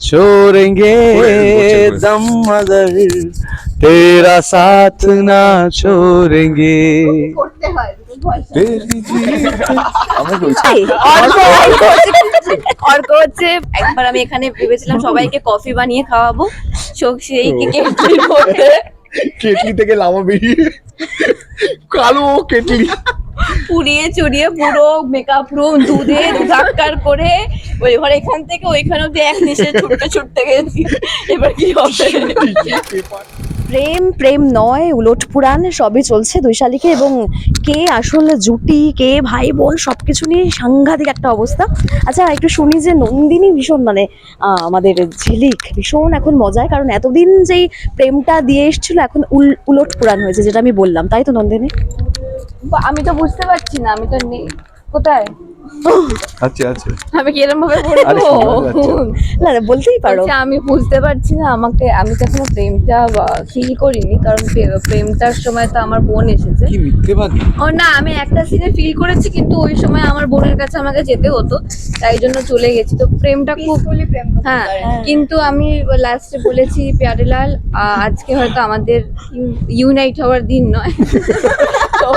छोड़ेंगे दम मगर तेरा साथ ना छोड़ेंगे করতে হয় ভয়েস तेरी जीत আমরা বলছি এই, অর্ক অর্ক হচ্ছে- অর্ক হচ্ছে একবার আমি এখানে ভেবেছিলাম সবাইকে কফি বানিয়ে খাওয়াবো সো সেই কেটলির মধ্যে কেটলি থেকে লামা বেরিয়ে কালো কেটলি পুড়িয়ে চুরিয়ে পুরো মেকআপ রুম দুধে দুধাক্কার করে ওই ঘর এখান থেকে ওইখানে অব্দি এক নিশে ছুটতে ছুটতে গেছি। এবার কি হবে? প্রেম প্রেম নয়, উলট পুরাণ, সবই চলছে দুই শালিকে এবং কে আসলে জুটি, কে ভাই বোন, সবকিছু নিয়ে সাংঘাতিক একটা অবস্থা। আচ্ছা একটু শুনি যে নন্দিনী ভীষণ মানে আমাদের ঝিলিক ভীষণ এখন মজায় কারণ এতদিন যেই প্রেমটা দিয়ে এসেছিল, এখন উল- উলট পুরাণ হয়েছে, যেটা আমি বললাম, তাই তো নন্দিনী? আমি তো বুঝতে পারছি না আমি তো নেই কোথায়? আচ্ছা আচ্ছা আমি কি এরকম ভাবে বলব না না, বলতেই পারো। আমি বুঝতে পারছি না আমাকে আমি তো এখনও প্রেমটা ফিল করিনি কারণ প্রেমটার সময় তো আমার বোন এসেছে। কি মিথ্যেবাদী ও না আমি একটা সিনে ফিল করেছি কিন্তু ওই সময় আমার বোনের কাছে আমাকে যেতে হতো তাই জন্য চলে গেছি। তো প্রেমটা খুব হ্যাঁ কিন্তু আমি লাস্টে বলেছি প্যারেলাল আজকে হয়তো আমাদের ইউনাইট হওয়ার দিন নয়। তো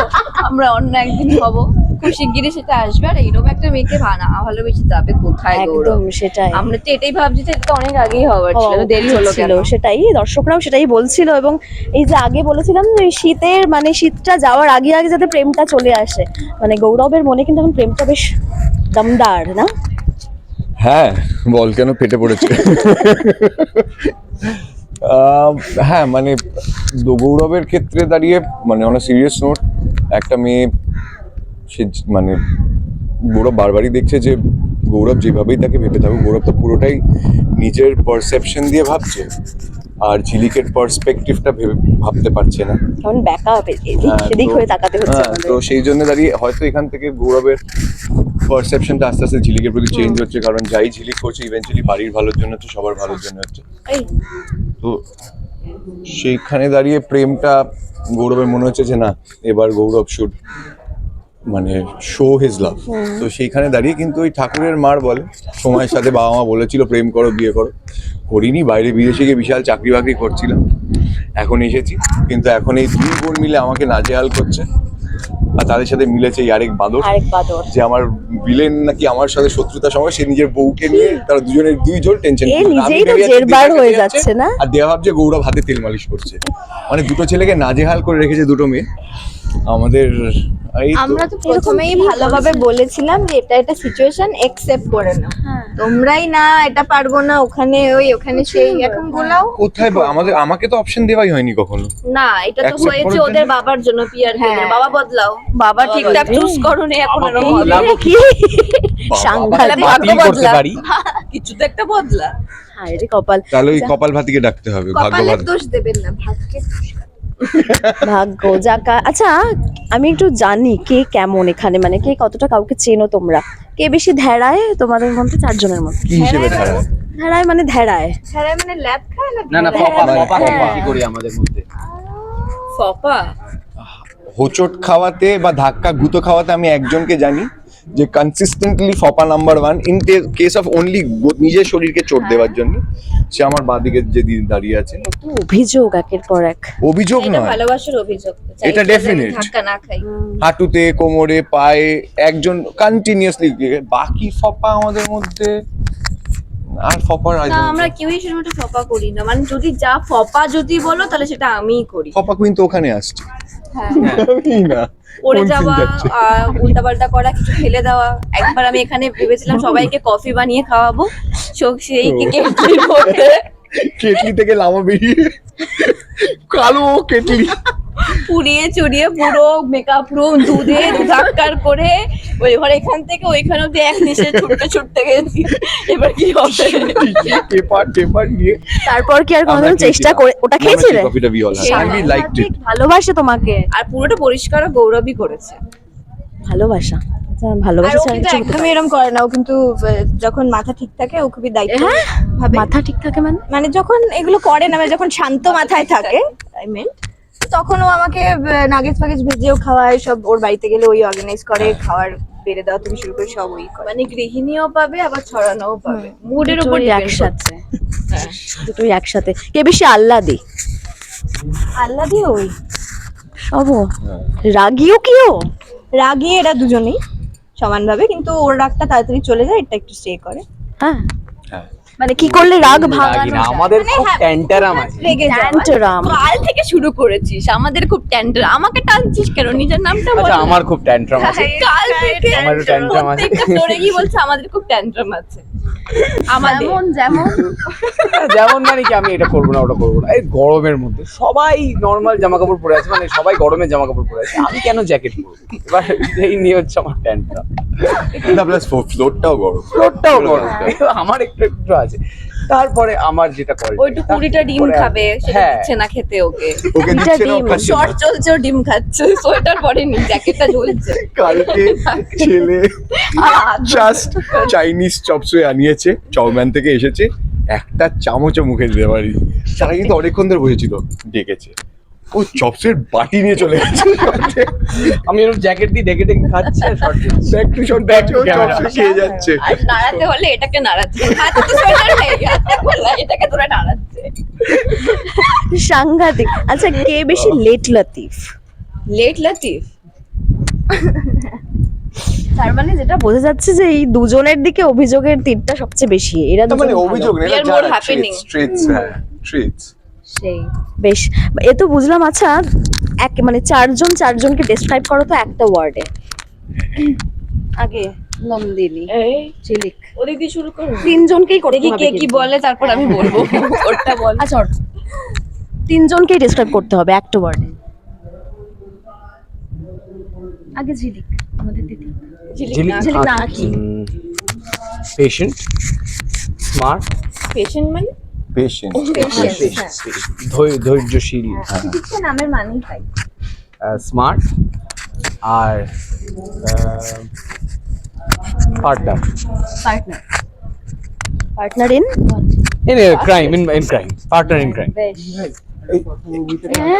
আমরা অন্য একদিন হব খুব শিগগিরই সেটা আসবে আর এইরকম একটা মেয়েকে ভানা ভালোবেসে যাবে কোথায় গৌরব? একদম সেটাই। আমরা তো এটাই ভাবছি যে এটা তো অনেক আগেই হওয়ার ছিল তো দেরি হলো ছিল কেন? সেটাই দর্শকরাও সেটাই বলছিল এবং এই যে আগে বলেছিলাম যে শীতের মানে শীতটা যাওয়ার আগে আগে যাতে প্রেমটা চলে আসে মানে গৌরবের মনে কিন্তু এখন প্রেমটা বেশ দমদার না? হ্যাঁ বল কেন ফেটে পড়েছে? হ্যাঁ মানে গৌরবের ক্ষেত্রে দাঁড়িয়ে মানে অনেক সিরিয়াস নোট একটা মেয়ে, সে মানে গৌরব বারবারই দেখছে যে গৌরব যেভাবেই তাকে ভেবে থাকুক, গৌরব তো পুরোটাই নিজের পারসেপশন দিয়ে ভাবছে। আর ঝিলিকের পার্সপেক্টিভটা ভেবে ভাবতে পারছে না। কেমন ব্যাকা এদিক সেদিক হয়ে তাকাতে হচ্ছে হ্যাঁ, তো সেই জন্য দাঁড়িয়ে হয়তো এখান থেকে গৌরবের পারসেপশনটা আস্তে আস্তে ঝিলিকের প্রতি চেঞ্জ হচ্ছে কারণ যাই ঝিলিক করছে ইভেন্চুয়ালি বাড়ির ভালোর জন্য হচ্ছে সবার ভালোর জন্য হচ্ছে। তো সেইখানে দাঁড়িয়ে প্রেমটা গৌরবের মনে হচ্ছে যে না এবার গৌরব শুড মানে শো হিজ লাভ তো সেইখানে দাঁড়িয়ে কিন্তু ওই ঠাকুরের মার বলে সময়ের সাথে বাবা মা বলেছিল প্রেম করো বিয়ে করো। করিনি বাইরে বিদেশে গিয়ে বিশাল চাকরি বাকরি করছিলাম। এখন এসেছি কিন্তু এখন এই দুই বোন মিলে আমাকে নাজেহাল করছে। আর তাদের সাথে মিলেছে এই আরেক বাদর যে আমার বিলেন নাকি আমার সাথে শত্রুতা সময় সে নিজের বউকে নিয়ে তারা দুজনের দুই জোর টেনশন হয়ে যাচ্ছে না? আর দেয়া ভাবছে গৌরব হাতে তেল মালিশ করছে। মানে দুটো ছেলেকে নাজেহাল করে রেখেছে দুটো মেয়ে। আমাদের আমরা তো প্রথমেই ভালোভাবে বলেছিলাম যে এটা একটা সিচুয়েশন একসেপ্ট করে নাও। তোমরাই না এটা পারব না ওখানে ওই ওখানে সেই এখন গোলাও কোথায় আমাদের আমাকে তো অপশন দেওয়াই হয়নি কখনো। না এটা তো হয়েছে ওদের বাবার জন্য পিয়ার হ্যাঁ। বাবা বদলাও। বাবা ঠিকঠাক চুজ করো নি এখন এরকম। কি সাংঘাতিক ভাগ্য বদলা। কিছু তো একটা বদলা। হায় রে কপাল। তাহলে ওই কপাল ভাতিকে ডাকতে হবে ভাগ্যবান। দোষ দেবেন না ভাগ্যের দোষ? ভাগ্য যাকা আচ্ছা আমি একটু জানি কে কেমন এখানে মানে কে কতটা কাউকে চেনো তোমরা? কে বেশি ধেড়ায় তোমাদের মধ্যে চারজনের মধ্যে। কি হিসেবে ধারা ধেড়ায় মানে ধেড়ায় মানে ল্যাব খায় না না ফপা ফপা। কি করি আমাদের মধ্যে। ফপা? হোচট খাওয়াতে বা ধাক্কা গুঁতো খাওয়াতে আমি একজনকে জানি। যে consistently ফপা number one in case of only নিজের শরীরকে চোট দেওয়ার জন্য সে আমার বাঁদিকে যে দিদি দাঁড়িয়ে আছে। অভিযোগ একের পর এক। অভিযোগ এটা নয়। ভালোবাসার অভিযোগ। এটা না খাই। হাঁটুতে কোমরে পায়ে একজন কন্টিনিউয়াসলি বাকি ফপা আমাদের মধ্যে আর ফপার না আমরা কেউই সেরকম একটা ফপা করি না। মানে যদি যা ফপা যদি বলো তাহলে সেটা আমিই করি। ফপা কুইন তো ওখানে আসছে। হ্যাঁ না পড়ে যাওয়া করা কিছু ফেলে দেওয়া। একবার আমি এখানে ভেবেছিলাম সবাইকে কফি বানিয়ে খাওয়াবো। সেই কেটলি থেকে লাভা বেরিয়ে কালো কেটলি। পুড়িয়ে চুরিয়ে পুরো মেকআপ রুম দুধে দুধাক্কার করে ওই ঘর এখান থেকে ওইখানে অব্দি এক নিশে ছুটতে ছুটতে গেছি। এবার কি হবে? পেপার টেপার নিয়ে। তারপর কি আর কোনোদিন চেষ্টা করে ওটা খেয়েছিলে? ভালোবাসে তোমাকে। আর পুরোটা পরিষ্কার ও গৌরবই করেছে। ভালোবাসা। আচ্ছা, ভালোবাসা একদমই এরকম করে না। ও কিন্তু যখন মাথা ঠিক থাকে ও খুবই দায়িত্ব হ্যাঁ? ভাবে। মাথা ঠিক থাকে মানে? মানে যখন এগুলো করে না মানে যখন শান্ত মাথায় থাকে আই মিন তখন ও আমাকে নাগেজ ফাগেজ ভেজেও খাওয়ায় সব ওর বাড়িতে গেলে ওই অর্গানাইজ করে খাওয়ার বেড়ে দেওয়া থেকে শুরু করে সব ওই মানে গৃহিণীও পাবে আবার ছড়ানোও পাবে। মুডের উপর একসাথে। করছে। দুটোই একসাথে। কে বেশি আহ্লাদি? আল্লাহ দিয়ে ওই। সব রাগিও কিও রাগী এরা দুজনেই সমানভাবে কিন্তু ওর রাগটা তাড়াতাড়ি চলে যায় এটা একটু স্টে করে। হ্যাঁ হ্যাঁ। মানে কি করলে রাগ ভাঙানো আমাদের খুব ট্যান্টারাম আছে। ট্যান্টারাম কাল থেকে শুরু করেছিস আমাদের খুব টেন্ডার আমাকে টানছিস কেন? নিজের নামটা বল। আচ্ছা আমার খুব ট্যান্ট্রাম আছে। কাল থেকে আমার ট্যান্ট্রাম আছে। ফ্লোরে গিয়ে বলছে আমাদের খুব ট্যান্ট্রাম আছে। আমাদের। যেমন যেমন। মানে কি আমি এটা করব না ওটা করব না। এই গরমের মধ্যে সবাই নর্মাল জামা কাপড় পরে আছে মানে সবাই গরমের জামা কাপড় পরে আছে। আমি কেন জ্যাকেট পরবো? এবার এই নিয়ে হচ্ছে আমার ট্যান্ট্রাম না প্লাস ফ্লোরটাও গরম। ফ্লোরটাও গরম। আমার একটু একটু আছে। তারপরে আমার যেটা করে ওইটু কুড়িটা ডিম খাবে সেটা হ্যাঁ। দিচ্ছে না খেতে ওকে। ওকে দিচ্ছে না ডিম, খাচ্ছে শর্ট চলছে ও ডিম খাচ্ছে সোয়েটার পরেনি জ্যাকেটটা ঝুলছে কালকে ছেলে জাস্ট চাইনিজ চপসে আনিয়েছে চাউম্যান থেকে এসেছে একটা চামচও মুখে দিতে পারি তারা কিন্তু অনেকক্ষণ ধরে বসেছিল ডেকেছে। ও চপসের বাটি নিয়ে চলে গেছে। আমি এরকম জ্যাকেট দিয়ে ডেকে ডেকে খাচ্ছি আর short back to shot back to চপসে খেয়ে যাচ্ছে। আর নাড়াতে হলে এটাকে নাড়াচ্ছে। হাতে তো সোয়েটার নেই হাতে বললা এটাকে তোরা নাড়াচ্ছে। সাংঘাতিক। আচ্ছা কে বেশি লেট লতিফ? লেট লাতিফ? তার মানে যেটা বোঝা যাচ্ছে যে এই দুজনের দিকে অভিযোগের তীরটা সবচেয়ে বেশি। এরা না, মানে দুজন অভিযোগ ট্রিটস হ্যাঁ ট্রিটস সেই বেশ। এ তো বুঝলাম আচ্ছা এক মানে চারজন চারজনকে ডেসক্রাইব করো তো একটা ওয়ার্ডে আগে নন্দিনী এই ঝিলিক ওদিক দিয়ে শুরু করো। তিনজনকেই করতে হবে কে কি বলে তারপর আমি বলব। ওরটা বল। আচ্ছা তিনজনকেই ডেসক্রাইব করতে হবে একটা ওয়ার্ডে আগে ঝিলিক আমাদের দিদি। ঝিলিক ঝিলিক না কি পেশেন্ট স্মার্ট পেশেন্ট মানে? পেশেন্ট ধৈর্যশীল দিচ্ছে নামের মানেই তাই। Smart R partner partner partner in crime in in crime partner in crime বেশ।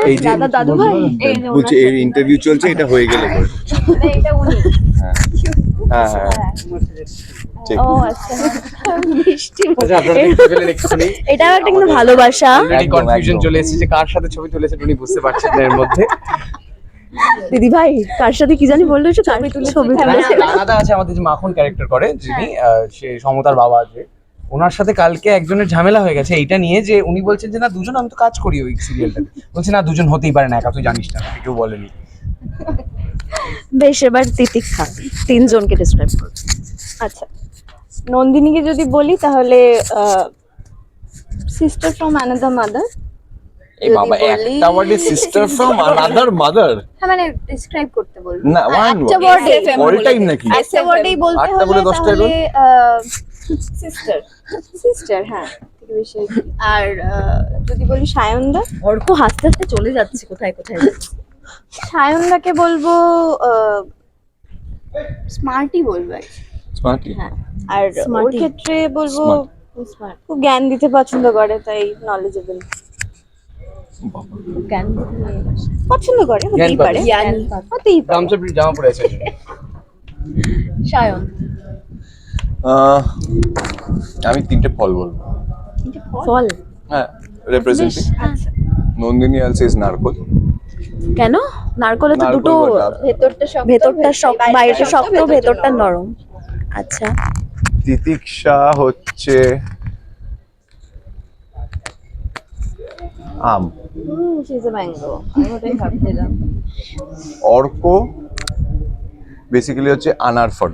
এই যে দাদা দাদু ভাই বলছে এর ইন্টারভিউ চলছে এটা হয়ে গেলে। এটা উনি। হ্যাঁ। হ্যাঁ হ্যাঁ ও আচ্ছা। মিষ্টি। আচ্ছা একটা কিন্তু ভালোবাসা। কনফিউশন চলে এসেছে যে কার সাথে ছবি তুলেছেন উনি বুঝতে পারছেন না এর মধ্যে। দিদি ভাই কার সাথে কি জানি বলল ছবি তুলে ছবি তুলেছে। দাদা আছে আমাদের যে মাখন ক্যারেক্টার করে যিনি আহ, সে সমতার বাবা আছে। ওনার সাথে কালকে একজনের ঝামেলা হয়ে গেছে এইটা নিয়ে যে উনি বলছেন যে না দুজন আমি তো কাজ করি ওই সিরিয়ালটাতে বলছে না দুজন হতেই পারে না একা তুই জানিস না কেউ বলেনি। বেশ এবার তিতিক্ষা তিনজনকে ডিসক্রাইব করো। আচ্ছা নন্দিনীকে যদি বলি তাহলে সিস্টার ফ্রম অ্যানাদার মাদার এই বাবা একটা ওয়ার্ডে সিস্টার ফ্রম আনাদার মাদার হ্যাঁ মানে ডিসক্রাইব করতে বলব। না ওয়ান একটা অল টাইম নাকি? একটা ওয়ার্ডেই বলতে আটটা বলে হলে দশটা সিস্টার সিস্টার হ্যাঁ আর আহ, যদি বলি সায়নদা অর্ক হাসতে হাসতে চলে যাচ্ছে কোথায় কোথায় যাচ্ছে? সায়নদাকে বলব স্মার্টই বলব। স্মার্টলি হ্যাঁ আর ওর ক্ষেত্রে বলব Smart. খুব জ্ঞান দিতে পছন্দ করে তাই নলেজেবল জ্ঞান পছন্দ করে হতেই। পারে। জ্ঞানী। হতেই পারে। জামা পরে আছে। সায়ন। আমি তিনটে ফল বলব। ফল? হ্যাঁ রিপ্রেজেন্টিং আচ্ছা। নন্দিনী অলসো ইজ নারকল। কেন? নারকলে তো দুটো ভেতরটা শক্ত ভেতরটা শক্ত বাইরেটা শক্ত ভেতরটা নরম। আচ্ছা। তিতিক্ষা হচ্ছে আম। অর্ক বেসিক্যালি হচ্ছে আনার ফর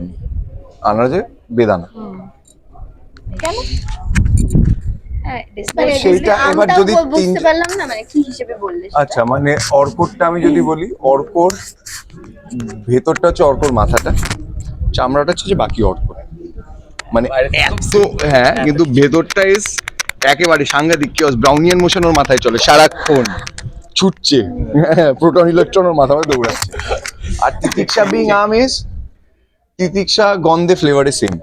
আনার যে বেদানা। মানে সেইটা এবার যদি তিন বুঝতে পারলাম না মানে কি হিসেবে বললে আচ্ছা মানে অর্করটা আমি যদি বলি অর্কর ভেতরটা হচ্ছে অর্কর মাথাটা চামড়াটা হচ্ছে যে বাকি মানে এত হ্যাঁ কিন্তু ভেতরটা ইস একেবারে সাংঘাতিক কি ব্রাউনিয়ান মোশন ওর মাথায় চলে সারাক্ষণ ছুটছে হ্যাঁ প্রোটন ইলেকট্রন ওর মাথা মধ্যে দৌড়াচ্ছে। আর তিতিক্ষা বিং আম ইস তিতিক্ষা গন্ধে ফ্লেভারে সেম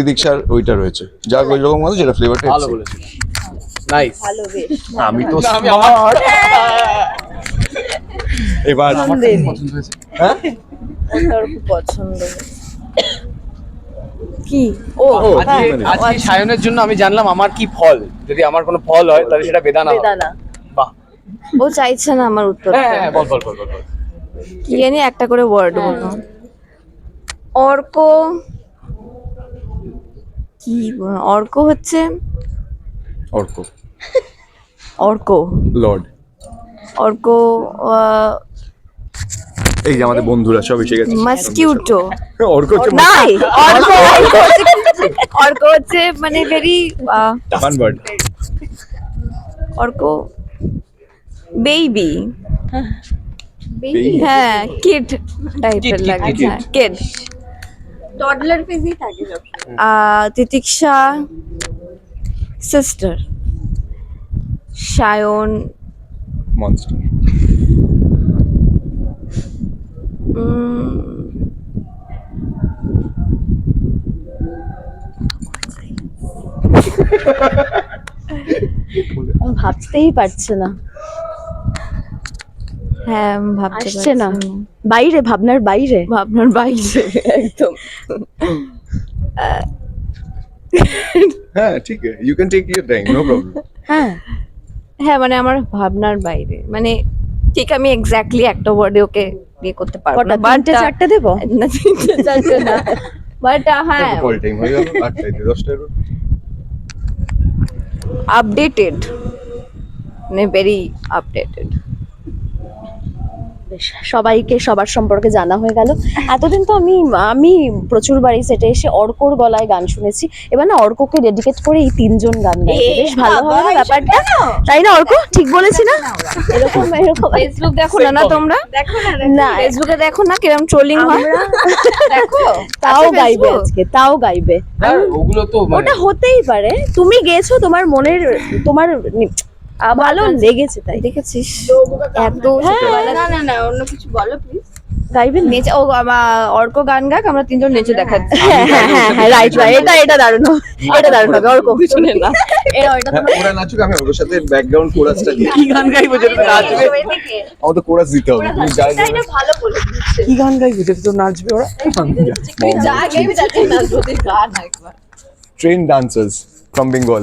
তিতিক্ষার ওইটা রয়েছে। যা ওই রকম গন্ধ যেটা ফ্লেভারটা ভালো বলেছেন নাইস ভালো বেশ। আমি তো আমি আমার এবার নন্দিনী। পছন্দ হয়েছে। হ্যাঁ? ওটার খুব পছন্দ কি? ও আজকে মানে- আজকে সায়নের জন্য আমি জানলাম আমার কি ফল। যদি আমার কোনো ফল হয় তাহলে সেটা বেদানা। বেদানা। বাহ। ও চাইছে না আমার উত্তর। হ্যাঁ হ্যাঁ বল বল বল বল বল। কি জানি একটা করে ওয়ার্ড বলো অর্ক কি অর্ক হচ্ছে? অর্ক। অর্ক। লর্ড। অর্ক এই যে আমাদের বন্ধুরা সব এসে গেছে। মাস্কিউটো। অর্ক হচ্ছে নাই অর্ক অর্ক হচ্ছে মানে very fun bird Arka baby? হ্যাঁ। কিড টাইপের kid, লাগে কিড টডলার ফেজই থাকে তিতিক্ষা সিস্টার সায়ন মনস্টার উম, ভাবতেই পারছে না। হ্যাঁ ভাবতে আসছে না। বাইরে ভাবনার বাইরে। ভাবনার বাইরে একদম। হ্যাঁ ঠিক আছে you can take your time no problem হ্যাঁ। হ্যাঁ মানে আমার ভাবনার বাইরে। মানে ঠিক আমি এক্স্যাক্টলি একটা ওয়ার্ডে ওকে বিয়ে করতে পারব না বাট তিনটে চারটে দেবো? না তিনটে চারটে না। বাট হ্যাঁ। কল টাইম হয়ে গেল আটটাইতে দশটায় আপডেটেড মানে ভেরি আপডেটেড বেশ, সবাইকে সবার সম্পর্কে জানা হয়ে গেল। এতদিন তো আমি আমি প্রচুর বাড়ি সেটে এসে অর্কর গলায় গান শুনেছি। এবার না অর্ককে ডেডিকেট করে এই তিনজন গান গাইবে বেশ ভালো হবে না ব্যাপারটা? তাই না অর্ক? ঠিক বলেছি না? এরকম এরকম। ফেসবুক দেখো না না তোমরা? দেখো না ফেসবুকে দেখো না কিরম ট্রোলিং হয়? দেখো। তাও আচ্ছা, গাইবে আজকে তাও গাইবে। আর ওগুলো তো মানে ওটা হতেই পারে। তুমি গেছো তোমার মনের তোমার ভালো লেগেছে তাই। দেখেছিস? এত হ্যাঁ, না না না অন্য কিছু বলো প্লিজ গাইবেন নেচে ও অর্ক গান গাক আমরা তিনজন নেচে দেখাচ্ছি। হ্যাঁ হ্যাঁ হ্যাঁ হ্যাঁ রাইট রাইট এটা এটা দারুণ। এটা দারুণ হবে অর্ক। পিছনে না। এটা হ্যাঁ ওরা নাচুক আমি ওর সাথে ব্যাকগ্রাউন্ড কোরাসটা দিই। কি গান গাইবো যেটা নাচবে? আমাদের তো কোরাস দিতে হবে তুমি যাই বলবে। ভালো বলে কি গান গাইবো যেটা তো নাচবে ওরা? যা গাইবি তাতে না তোদের গান একবার। Train dancers from Bengal.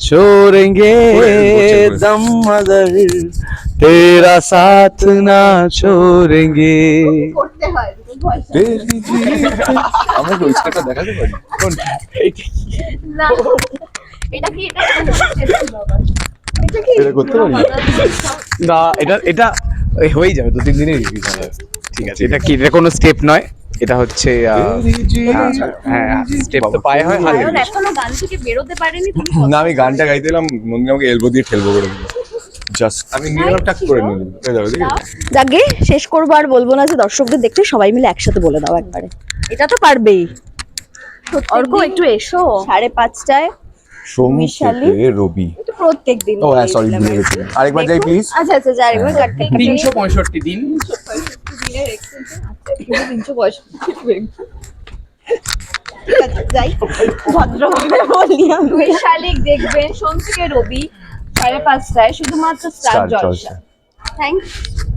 छोड़ेंगे दम मगर तेरा साथ ना छोड़ेंगे করতে হয় ভয়েস তেরি জি আমরা কি ওই স্টেপটা দেখাতে পারি না এটা কি এটা এটা করতে পারি না এটা এটা এই হয়ে যাবে দু তিন দিনে রিলিজ হবে ঠিক আছে এটা কি এটা কোনো স্টেপ নয় এটা হচ্ছে আহ, হ্যাঁ স্টেপ তো পায়ে হয় হাতে এখনও গান থেকে বেরোতে পারেনি তুমি না আমি গানটা গাইতে এলাম নন্দিনী আমাকে এলবো দিয়ে ফেলব করে দিল। জাস্ট আমি নিয়ে গেলাম টাক করে যাকে শেষ করব আর বলব না যে দর্শকদের দেখতে সবাই মিলে একসাথে বলে দাও একবারে। এটা তো পারবেই। অর্ক একটু এসো। সাড়ে পাঁচটায় সোম? থেকে রবি। তো প্রত্যেক দিন ও হ্যাঁ সরি আরেকবার যাই প্লিজ আচ্ছা আচ্ছা যাই তিনশো পঁয়ষট্টি দিন। তিনশো পঁয়ষট্টি যাই ভদ্রভাবে বলি দুই শালিক দেখবেন সোম থেকে রবি সাড়ে পাঁচটায় শুধুমাত্র স্টার জলসা। Thank thank